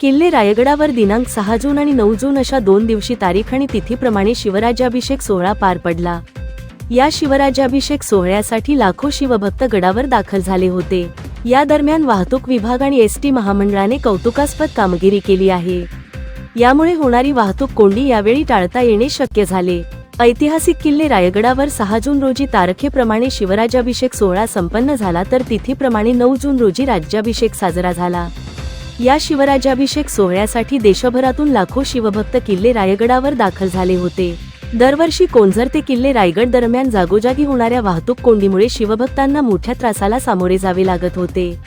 किल्ले रायगडावर दिनांक सहा जून आणि नऊ जून अशा दोन दिवशी तारीख आणि तिथीप्रमाणे शिवराज्याभिषेक सोहळा पार पडला. या शिवराज्याभिषेक सोहळ्यासाठी लाखो शिवभक्त गडावर दाखल झाले होते. या दरम्यान वाहतूक विभाग आणि एस टी महामंडळाने कौतुकास्पद कामगिरी केली आहे. यामुळे होणारी वाहतूक कोंडी यावेळी टाळता येणे शक्य झाले. ऐतिहासिक किल्ले रायगडावर सहा जून रोजी तारखेप्रमाणे शिवराज्याभिषेक सोहळा संपन्न झाला तर तिथीप्रमाणे नऊ जून रोजी राज्याभिषेक साजरा झाला. या शिवराज्याभिषेक सोहळ्यासाठी देशभरातून लाखो शिवभक्त किल्ले रायगडावर दाखल झाले होते. दरवर्षी कोंझर ते किल्ले रायगड दरम्यान जागोजागी होणाऱ्या वाहतूक कोंडीमुळे शिवभक्तांना मोठ्या त्रासाला सामोरे जावे लागत होते.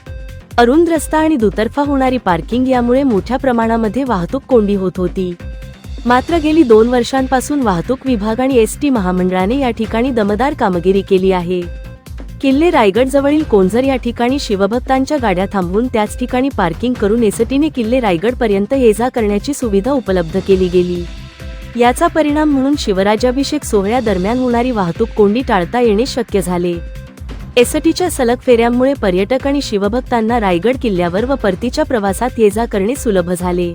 अरुंद रस्ता आणि दुतर्फा होणारी पार्किंग यामुळे मोठ्या प्रमाणामध्ये वाहतूक कोंडी होत होती. मात्र गेली दोन वर्षांपासून वाहतूक विभाग आणि एस टी महामंडळाने या ठिकाणी दमदार कामगिरी केली आहे. किल्ले रायगड जवळील कोंझर या ठिकाणी शिवभक्तांच्या गाड्या थांबवून त्याच ठिकाणी पार्किंग करून एसटीने किल्ले रायगड पर्यंत ये जा करण्याची सुविधा उपलब्ध केली गेली. याचा परिणाम म्हणून शिवराज्याभिषेक सोहळ्यादरम्यान होणारी वाहतूक कोंडी टाळता येणे शक्य झाले. एसटीच्या सलग फेऱ्यांमुळे पर्यटक आणि शिवभक्तांना रायगड किल्ल्यावर व परतीच्या प्रवासात ये जा करणे सुलभ झाले.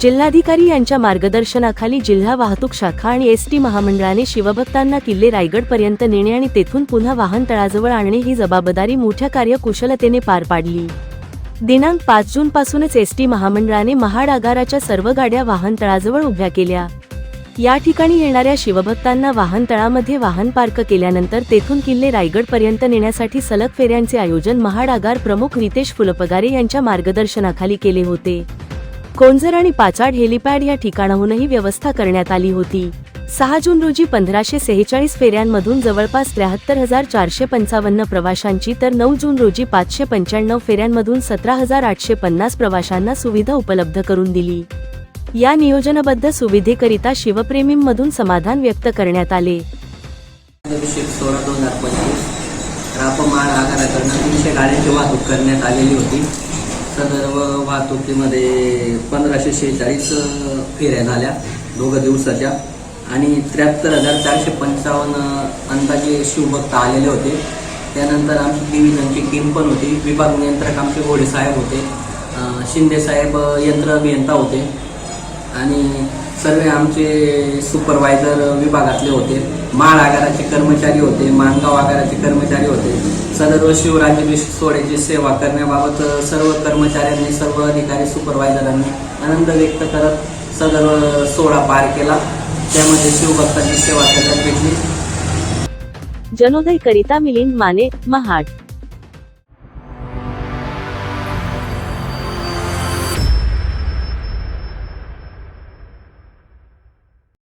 जिल्हाधिकारी यांच्या मार्गदर्शनाखाली जिल्हा वाहतूक शाखा आणि एस टी महामंडळाने शिवभक्तांना किल्ले रायगड पर्यंत नेणे आणि तेथून पुन्हा वाहन तळाजवळ आणणे ही जबाबदारी मोठ्या कार्यकुशलतेने पार पाडली. दिनांक पाच जून पासूनच एस टी महामंडळाने महाड आगाराच्या सर्व गाड्या वाहन तळाजवळ उभ्या केल्या. या ठिकाणी येणाऱ्या शिवभक्तांना वाहन तळामध्ये वाहन पार्क केल्यानंतर तेथून किल्ले रायगड पर्यंत नेण्यासाठी सलग फेऱ्यांचे आयोजन महाड आगार प्रमुख रितेश फुलपगारे यांच्या मार्गदर्शनाखाली केले होते. कोंझर आणि पाचाड हेलिपॅड या ठिकाणाहूनही व्यवस्था करण्यात आली होती. सहा जून रोजी पंधराशे सेहेचाळीस फेऱ्यांमधून जवळपास त्र्याहत्तर हजार चारशे पंचावन्न प्रवाशांची तर नऊ जून रोजी पाचशे पंच्याण्णव फेऱ्यांमधून सतरा हजार आठशे पन्नास प्रवाशांना सुविधा उपलब्ध करून दिली. या नियोजनबद्ध सुविधेकरिता शिवप्रेमींमधून समाधान व्यक्त करण्यात आले. अभिषेक सोळा दोन हजार पंचवीस. रापमाळ आगाराकडनं तीनशे गाड्यांची वाहतूक करण्यात आलेली होती. सदर्व वाहतुकीमध्ये पंधराशे शेहेचाळीस फेऱ्या झाल्या दोघं दिवसाच्या. आणि त्र्याहत्तर हजार चारशे पंचावन्न अंदाजे शिवभक्त आलेले होते. त्यानंतर आमची डिव्हिजनची टीम पण होती. विभाग नियंत्रक आमचे घोडे साहेब होते. शिंदे साहेब यंत्र अभियंता होते. आणि सर्व आमचे सुपरवायझर विभागातले होते माळ आगाराचे कर्मचारी होते माणगाव आगाराचे कर्मचारी होते. सदर शिवराज्याभिषेक सोहळ्याची सेवा करण्याबाबत सर्व कर्मचाऱ्यांनी सर्व अधिकारी सुपरवायझरांनी आनंद व्यक्त करत सदर सोहळा पार केला. त्यामध्ये शिवभक्तांची सेवा करण्यात भेटली. जनोदय करिता मिलिंद माने महाड.